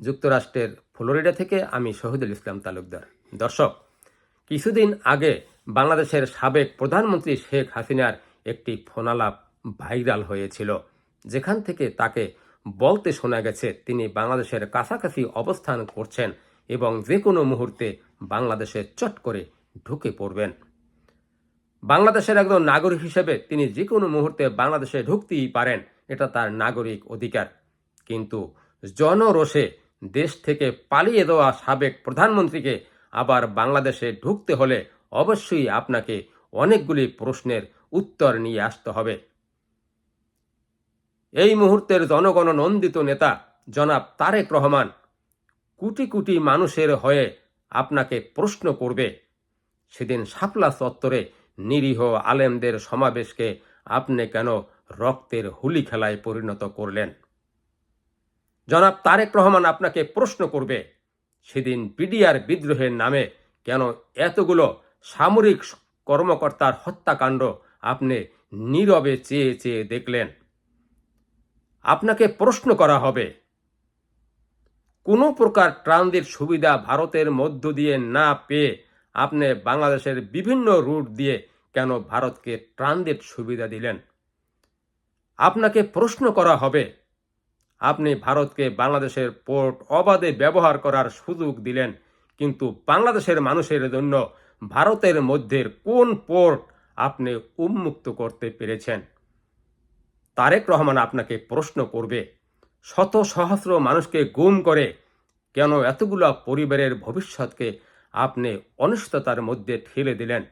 যুক্তরাষ্ট্রের ফ্লোরিডা থেকে আমি শহীদুল ইসলাম তালুকদার। দর্শক, কিছুদিন আগে বাংলাদেশের সাবেক প্রধানমন্ত্রী শেখ হাসিনার একটি ফোনালাপ ভাইরাল হয়েছিল। যেখান থেকে তাকে বলতে শোনা গেছে, তিনি বাংলাদেশের কাছাকাছি অবস্থান করছেন এবং যে কোনো মুহূর্তে বাংলাদেশে চট করে ঢুকে পড়বেন। বাংলাদেশের একজন নাগরিক হিসেবে তিনি যে কোনো মুহূর্তে বাংলাদেশে ঢুকতেই পারেন, এটা তার নাগরিক অধিকার। কিন্তু জনরোষে দেশ থেকে পালিয়ে দেওয়া সাবেক প্রধানমন্ত্রীকে আবার বাংলাদেশে ঢুকতে হলে অবশ্যই আপনাকে অনেকগুলি প্রশ্নের উত্তর নিয়ে আসতে হবে। এই মুহূর্তের জনগণ নন্দিত নেতা জনাব তারেক রহমান কোটি কোটি মানুষের হয়ে আপনাকে প্রশ্ন করবে। সেদিন শাপলা চত্বরে নিরীহ আলেমদের সমাবেশকে আপনি কেন রক্তের হুলি খেলায় পরিণত করলেন? জনাব তারেক রহমান আপনাকে প্রশ্ন করবে, সেদিন বিডিআর বিদ্রোহের নামে কেন এতগুলো সামরিক কর্মকর্তার হত্যাকাণ্ড আপনি নীরবে চেয়ে চেয়ে দেখলেন? আপনাকে প্রশ্ন করা হবে, কোনো প্রকার ট্রানজিট সুবিধা ভারতের মধ্য দিয়ে না পেয়ে আপনি বাংলাদেশের বিভিন্ন রুট দিয়ে কেন ভারতকে ট্রানজিট সুবিধা দিলেন? আপনাকে প্রশ্ন করা হবে আপনি ভারতকে বাংলাদেশের পোর্ট অবাধে ব্যবহার করার সুযোগ দিলেন। কিন্তু বাংলাদেশের মানুষের জন্য ভারতের মধ্যে কোন পোর্ট আপনি উন্মুক্ত করতে পেরেছেন? তারেক রহমান আপনাকে প্রশ্ন করবে, শত সহস্র মানুষকে গুম করে কেন এতগুলো পরিবারের ভবিষ্যৎকে আপনি অনিশ্চয়তার মধ্যে ঠেলে দিলেন?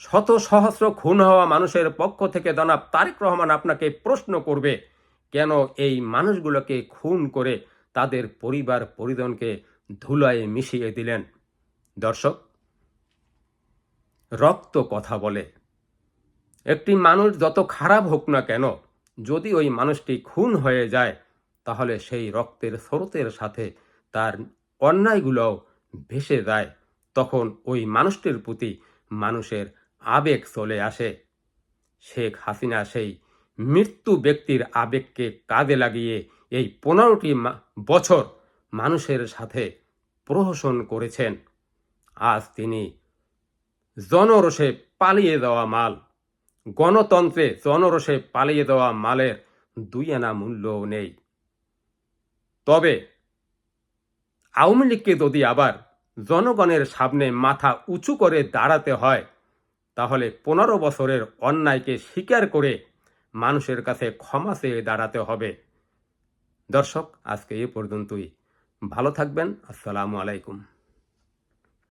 শত সহস্র খুন হওয়া মানুষের পক্ষ থেকে জনাব তারেক রহমান আপনাকে প্রশ্ন করবে কেন এই মানুষগুলোকে খুন করে তাদের পরিবার পরিজনকে ধুলায় মিশিয়ে দিলেন? দর্শক, রক্ত কথা বলে। একটি মানুষ যত খারাপ হোক না কেন, যদি ওই মানুষটি খুন হয়ে যায়, তাহলে সেই রক্তের স্রোতের সাথে তার অন্যায়গুলোও ভেসে যায়। তখন ওই মানুষটির প্রতি মানুষের আবেগ চলে আসে। শেখ হাসিনা সেই মৃত্যু ব্যক্তির আবেগকে কাজে লাগিয়ে এই পনেরোটি বছর মানুষের সাথে প্রহসন করেছেন। আজ তিনি জনরসে পালিয়ে দেওয়া মাল। গণতন্ত্রে জনরসে পালিয়ে দেওয়া মালের দুই আনা মূল্যও নেই। তবে আওয়ামী লীগকে যদি আবার জনগণের সামনে মাথা উঁচু করে দাঁড়াতে হয়, তাহলে পনেরো বছরের অন্যায়কে স্বীকার করে মানুষের কাছে ক্ষমা চেয়ে দাঁড়াতে হবে। দর্শক আজকে এ পর্যন্তই। ভালো থাকবেন। আসসালামু আলাইকুম।